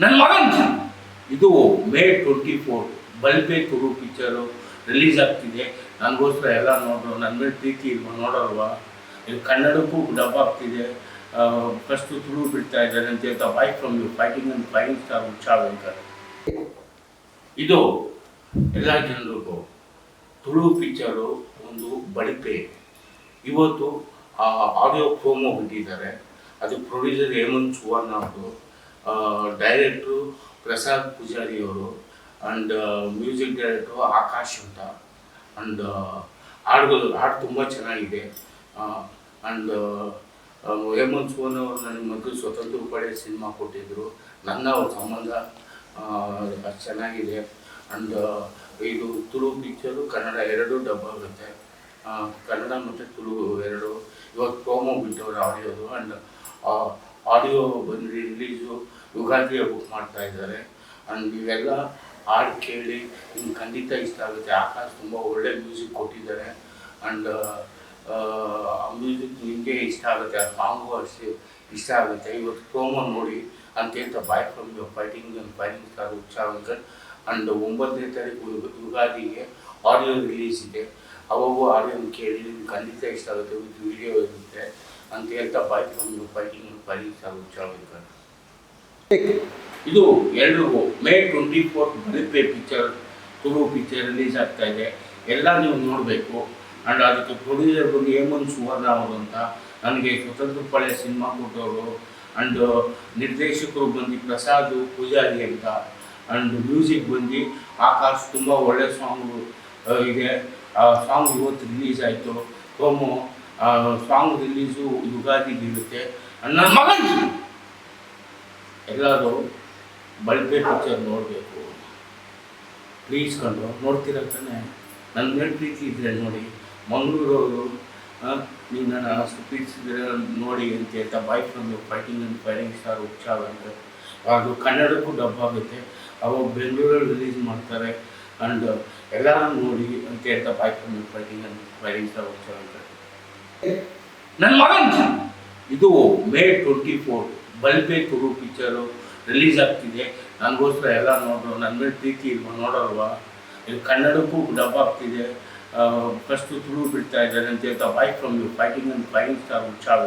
ನನ್ನ ಮಗನ್ ಇದು ಮೇ ಟ್ವೆಂಟಿ ಫೋರ್. ಬಲ್ಬೆ ಕುರು ಪಿಕ್ಚರು ರಿಲೀಸ್ ಆಗ್ತಿದೆ. ನನಗೋಸ್ಕರ ಎಲ್ಲ ನೋಡೋ ನನ್ನ ಮೇಲೆ ಪ್ರೀತಿ ಇಲ್ವಾ? ನೋಡೋಲ್ವಾ? ಇದು ಕನ್ನಡಕ್ಕೂ ಡಬ್ ಆಗ್ತಿದೆ. ಫಸ್ಟು ತುಳು ಬಿಡ್ತಾ ಇದ್ದಾರೆ ಅಂತ ಹೇಳ್ತಾ bye from you fighting and fighting star ಅಂತಾರೆ ಇದು ಎಲ್ಲ ಜನರಿಗೂ ತುಳು ಪಿಕ್ಚರು ಒಂದು ಬಳಿಪೆ ಇವತ್ತು ಆಡಿಯೋ ಪ್ರೋಮೋ ಬಿಟ್ಟಿದ್ದಾರೆ. ಅದು ಪ್ರೊಡ್ಯೂಸರ್ ಹೇಮಂತ್ ಸುವರ್ಣ ಅವರು ಡೈರೆಕ್ಟ್ರು ಪ್ರಸಾದ್ ಪೂಜಾರಿ ಅವರು ಆ್ಯಂಡ್ ಮ್ಯೂಸಿಕ್ ಡೈರೆಕ್ಟ್ರು ಆಕಾಶ್ ಅಂತ. ಆ್ಯಂಡ್ ಹಾಡುಗಳು, ಹಾಡು ತುಂಬ ಚೆನ್ನಾಗಿದೆ. ಆ್ಯಂಡ್ ಹೇಮಂತ್ ಸೋನ್ ಅವರು ನನಗೆ ಮಗು ಸ್ವತಂತ್ರ ಪಡೆ ಸಿನಿಮಾ ಕೊಟ್ಟಿದ್ದರು ನನ್ನ ಅವ್ರ ಸಂಬಂಧ ಚೆನ್ನಾಗಿದೆ. ಆ್ಯಂಡ್ ಇದು ತುಳು ಪಿಕ್ಚರು ಕನ್ನಡ ಎರಡು ಡಬ್ ಆಗುತ್ತೆ. ಕನ್ನಡ ಮತ್ತು ತುಳು ಎರಡು. ಇವಾಗ ಪ್ರೋಮೋ ಬಿಟ್ಟವ್ರು ಆಡಿಯೋದು ಆ್ಯಂಡ್ ಆಡಿಯೋ ಬಂದು ರಿಲೀಸು ಯುಗಾದಿಗೆ ಬುಕ್ ಮಾಡ್ತಾ ಇದ್ದಾರೆ. ಆ್ಯಂಡ್ ಇವೆಲ್ಲ ಹಾಡು ಕೇಳಿ ನಿಮ್ಗೆ ಖಂಡಿತ ಇಷ್ಟ ಆಗುತ್ತೆ. ಆಕಾಶ್ ತುಂಬ ಒಳ್ಳೆ ಮ್ಯೂಸಿಕ್ ಕೊಟ್ಟಿದ್ದಾರೆ. ಆ್ಯಂಡ್ ಆ ಮ್ಯೂಸಿಕ್ ನಿಮಗೆ ಇಷ್ಟ ಆಗುತ್ತೆ. ಆ ಸಾಂಗು ಅಷ್ಟೇ ಇಷ್ಟ ಆಗುತ್ತೆ. ಇವತ್ತು ಪ್ರೋಮೋ ನೋಡಿ ಅಂತ ಹೇಳ್ತಾ bye from your fighting and fighting star Utsaha Venkat and ಒಂಬತ್ತನೇ ತಾರೀಕು ಯುಗಾದಿಗೆ ಆಡಿಯೋ ರಿಲೀಸ್ ಇದೆ. ಅವಾಗೂ ಆಡಿಯೋ ಕೇಳಿ ನಿಮ್ಗೆ ಖಂಡಿತ ಇಷ್ಟ ಆಗುತ್ತೆ. ವಿತ್ ವಿಡಿಯೋ ಇರುತ್ತೆ. ಅಂತ ಹೇಳ್ತಾ ಬಾಯ್ ಒಂದು ಫೈಟಿಂಗ್ ಉತ್ಸಾಹ ವೆಂಕಟ್ ಇದು ಎರಡು May twenty fourth Balipe picture Tulu picture release ಆಗ್ತಾ ಇದೆ. ಎಲ್ಲ ನೀವು ನೋಡಬೇಕು. ಆ್ಯಂಡ್ ಅದಕ್ಕೆ ಪ್ರೊಡ್ಯೂಸರ್ ಬಂದು ಹೇಮಂತ್ ಸುವರ್ಣ ಅವರು ಅಂತ ನನಗೆ ಸ್ವತಂತ್ರ ಪಳೆ ಸಿನಿಮಾ ಕೊಟ್ಟವರು. ಆ್ಯಂಡ್ ನಿರ್ದೇಶಕರು ಬಂದು ಪ್ರಸಾದ್ ಪೂಜಾರಿ ಅಂತ. ಆ್ಯಂಡ್ ಮ್ಯೂಸಿಕ್ ಬಂದು ಆಕಾಶ್ ತುಂಬ ಒಳ್ಳೆ ಸಾಂಗು ಇದೆ. ಆ ಸಾಂಗ್ ಇವತ್ತು ರಿಲೀಸ್ ಆಯಿತು. ಪ್ರೋಮೋ ಸಾಂಗ್ ರಿಲೀಸು ಯುಗಾದಿ ಬೀಳುತ್ತೆ. ನನ್ನ ಮಗನ್ ಎಲ್ಲರೂ ಬಲ್ಬೆ ಪಿಕ್ಚರ್ ನೋಡಬೇಕು. ಪ್ಲೀಸ್ ಕಂಡು ನೋಡ್ತೀರ ತಾನೆ ನನ್ನ ಮೇಲೆ ಪ್ರೀತಿ ಇದ್ದರೆ ನೋಡಿ, ಮಂಗಳೂರವರು ನೀವು ನನ್ನ ಅಷ್ಟು ಪ್ರೀತಿಸಿದ್ರೆ ನೋಡಿ ಅಂತ ಹೇಳ್ತಾ bye from fighting and fighting star Utsaha ಅಂದರೆ ಅದು ಕನ್ನಡಕ್ಕೂ ಡಬ್ಬಾಗುತ್ತೆ ಅವಾಗ ಬೆಂಗಳೂರಲ್ಲಿ ರಿಲೀಸ್ ಮಾಡ್ತಾರೆ. ಆ್ಯಂಡ್ ಎಲ್ಲ ನೋಡಿ ಅಂತ ಹೇಳ್ತಾ from you fighting and fighting star Utsaha ಅಂತ. ನನ್ನ ಮಗನ್ ಇದು ಮೇ ಟ್ವೆಂಟಿ ಫೋರ್. ಬಲ್ಬೆ ಕುರು ಪಿಕ್ಚರು ರಿಲೀಸ್ ಆಗ್ತಿದೆ. ನನಗೋಸ್ಕರ ಎಲ್ಲ ನೋಡೋ ನನ್ನ ಮೇಲೆ ಪ್ರೀತಿ ಇಲ್ವಾ? ನೋಡೋಲ್ವಾ? ಇದು ಕನ್ನಡಕ್ಕೂ ಡಬ್ ಆಗ್ತಿದೆ. ಫಸ್ಟ್ ತುಳು ಬಿಡ್ತಾ ಇದ್ದಾರೆ ಅಂತ ಹೇಳ್ತಾ bye from you fighting and fighting star Utsaha